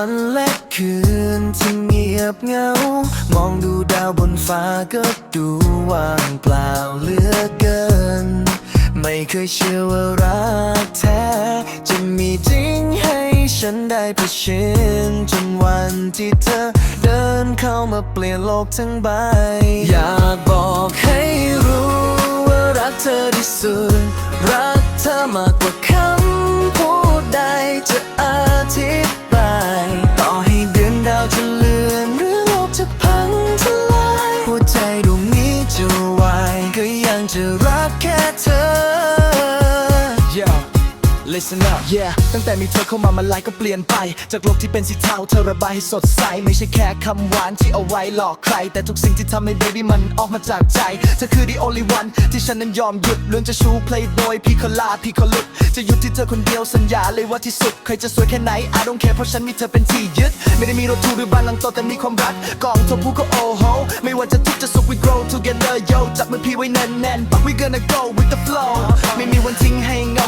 วันและคืนที่เงียบเหงา มองดูดาวบนฟ้าก็ดูว่างเปล่าเหลือเกิน ไม่เคยเชื่อว่ารักแท้ จะมีจริงให้ฉันได้เผชิญจนวันที่เธอเดินเข้ามาเปลี่ยนโลกทั้งใบ อยากบอกให้รู้ว่ารักเธอที่สุด รักเธอมากกว่าคำพูดใดจะอธิบายต่อ เธอ Listen up Yeah ตั้งแต่มีเธอเข้ามามันไลฟ์ก็เปลี่ยนไป จากโลกที่เป็นสีเทาเธอระบายให้สดใส ไม่ใช่แค่คำหวานที่เอาไว้หลอกใคร แต่ทุกสิ่งที่ทำให้ baby มันออกมาจากใจ เธอคือ the only one ที่ฉันนั้นยอมหยุดเรื่องจะชู playboy พี่ขลาพี่ขลุดจะหยุดที่เธอคนเดียวสัญญาเลยว่าที่สุด ใครจะสวยแค่ไหน I don't care เพราะฉันมีเธอเป็นที่ยึด ไม่ได้มีรถทูหรือบ้านหลังโตแต่มีความรักกองทบผู้ก็โอ้โหไม่ว่าจะทุกข์จะสุข we grow together yo จับมือพี่ไว้แน่นๆ but we gonna go with the flow ไม่มี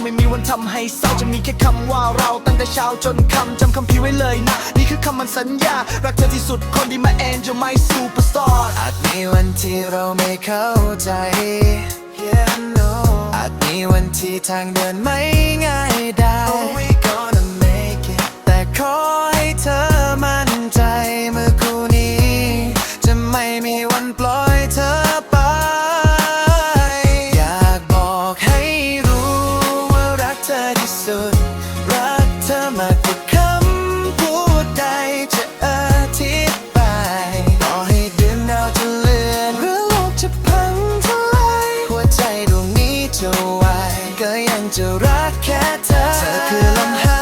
ไม่มีวันทำให้เศร้าจะมีแค่คำว่าเราตั้งแต่เช้าจนค่ำจำคำพี่ไว้เลยนะ นี่คือคำมันสัญญา รักเธอที่สุดคนที่มา angel my superstar อาจมีวันที่เราไม่เข้าใจ yeah, no. อาจมีวันที่ทางเดินไม่ จะรักแค่เธอ เธอคือลมหาย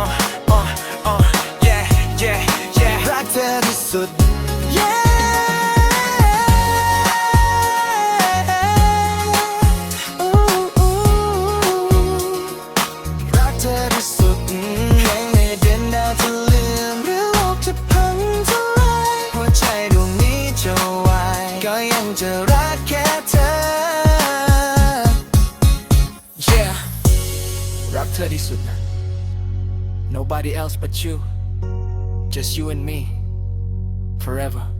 uh uh uh yeah yeah yeah รักเธอที่สุดรักเธอที่สุดให้ไม่เดินดาวจะเลือนหรือโลกจะพังทลายหัวใจดวงนี้จะวายก็ยังจะรักแค่เธอ yeah รักเธอที่สุดนะ nobody else but you. Just you and me. Forever